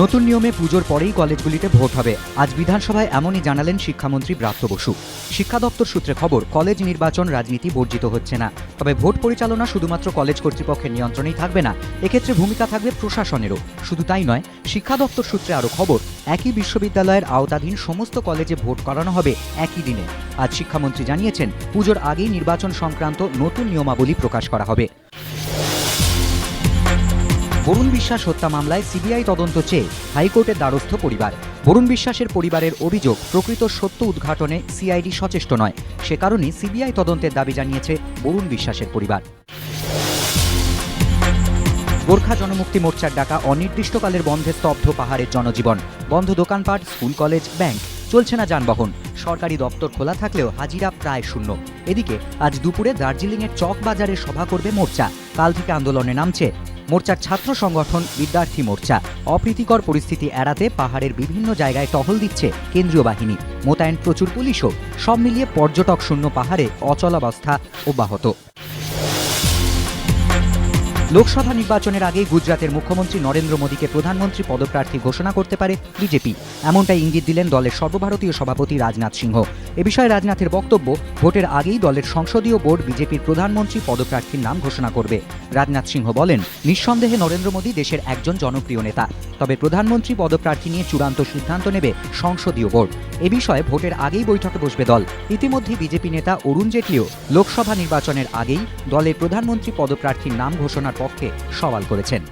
নতুন নিয়মে পুজোর পরেই কলেজগুলিতে ভোট হবে। আজ বিধানসভায় এমনই জানালেন শিক্ষামন্ত্রী ব্রাত্য বসু। শিক্ষা দপ্তর সূত্রে খবর, কলেজ নির্বাচন রাজনীতি বর্জিত হচ্ছে না। তবে ভোট পরিচালনা শুধুমাত্র কলেজ কর্তৃপক্ষের নিয়ন্ত্রণেই থাকবে না, এক্ষেত্রে ভূমিকা থাকবে প্রশাসনেরও। শুধু তাই নয়, শিক্ষা দপ্তর সূত্রে আরও খবর, একই বিশ্ববিদ্যালয়ের আওতাধীন সমস্ত কলেজে ভোট করানো হবে একই দিনে। আজ শিক্ষামন্ত্রী জানিয়েছেন, পুজোর আগেই নির্বাচন সংক্রান্ত নতুন নিয়মাবলী প্রকাশ করা হবে। বরুণ বিশ্বাস হত্যা মামলায় সিবিআই তদন্ত চেয়ে হাইকোর্টের দ্বারস্থ পরিবার। বরুণ বিশ্বাসের পরিবারের অভিযোগ, প্রকৃত সত্য উদ্ঘাটনে সিআইডি সচেষ্ট নয়। সে কারণেই সিবিআই তদন্তের দাবি জানিয়েছে বরুণ বিশ্বাসের পরিবার। গোর্খা জনমুক্তি মোর্চার ডাকা অনির্দিষ্টকালের বন্ধের স্তব্ধ পাহাড়ের জনজীবন। বন্ধ দোকানপাট, স্কুল, কলেজ, ব্যাংক। চলছে না যানবাহন। সরকারি দপ্তর খোলা থাকলেও হাজিরা প্রায় শূন্য। এদিকে আজ দুপুরে দার্জিলিংয়ের চক বাজারে সভা করবে মোর্চা। কাল থেকে আন্দোলনে নামছে মোর্চার ছাত্র সংগঠন বিদ্যার্থী মোর্চা। অপ্রীতিকর পরিস্থিতি এড়াতে পাহাড়ের বিভিন্ন জায়গায় টহল দিচ্ছে কেন্দ্রীয় বাহিনী। মোতায়েন প্রচুর পুলিশও। সব মিলিয়ে পর্যটক শূন্য পাহাড়ে অচলাবস্থা অব্যাহত। লোকসভা নির্বাচনের আগে গুজরাতের মুখ্যমন্ত্রী নরেন্দ্র মোদীকে প্রধানমন্ত্রী পদপ্রার্থী ঘোষণা করতে পারে বিজেপি। এমনটাই ইঙ্গিত দিলেন দলের সর্বভারতীয় সভাপতি রাজনাথ সিংহ। এ বিষয়ে রাজনাথের বক্তব্য, ভোটের আগেই দলের সংসদীয় বোর্ড বিজেপির প্রধানমন্ত্রী পদপ্রার্থীর নাম ঘোষণা করবে। রাজনাথ সিংহ বলেন, নিঃসন্দেহে নরেন্দ্র মোদী দেশের একজন জনপ্রিয় নেতা। তবে প্রধানমন্ত্রী পদপ্রার্থী নিয়ে চূড়ান্ত সিদ্ধান্ত নেবে সংসদীয় বোর্ড। এ বিষয়ে ভোটের আগেই বৈঠকে বসবে দল। ইতিমধ্যে বিজেপি নেতা অরুণ জেটলিও লোকসভা নির্বাচনের আগেই দলের প্রধানমন্ত্রী পদপ্রার্থীর নাম ঘোষণার পক্ষে সওয়াল করেছেন।